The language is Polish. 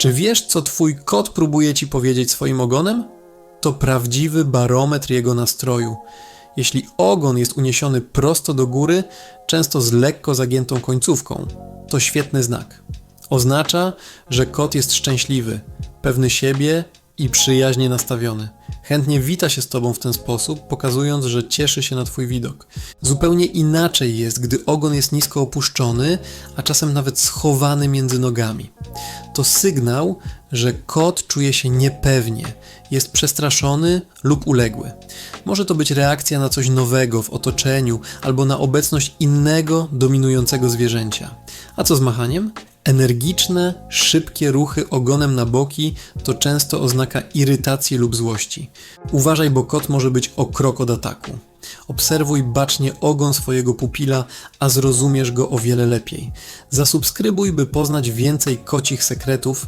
Czy wiesz, co twój kot próbuje ci powiedzieć swoim ogonem? To prawdziwy barometr jego nastroju. Jeśli ogon jest uniesiony prosto do góry, często z lekko zagiętą końcówką, to świetny znak. Oznacza, że kot jest szczęśliwy, pewny siebie i przyjaźnie nastawiony. Chętnie wita się z tobą w ten sposób, pokazując, że cieszy się na twój widok. Zupełnie inaczej jest, gdy ogon jest nisko opuszczony, a czasem nawet schowany między nogami. To sygnał, że kot czuje się niepewnie, jest przestraszony lub uległy. Może to być reakcja na coś nowego w otoczeniu albo na obecność innego dominującego zwierzęcia. A co z machaniem? Energiczne, szybkie ruchy ogonem na boki to często oznaka irytacji lub złości. Uważaj, bo kot może być o krok od ataku. Obserwuj bacznie ogon swojego pupila, a zrozumiesz go o wiele lepiej. Zasubskrybuj, by poznać więcej kocich sekretów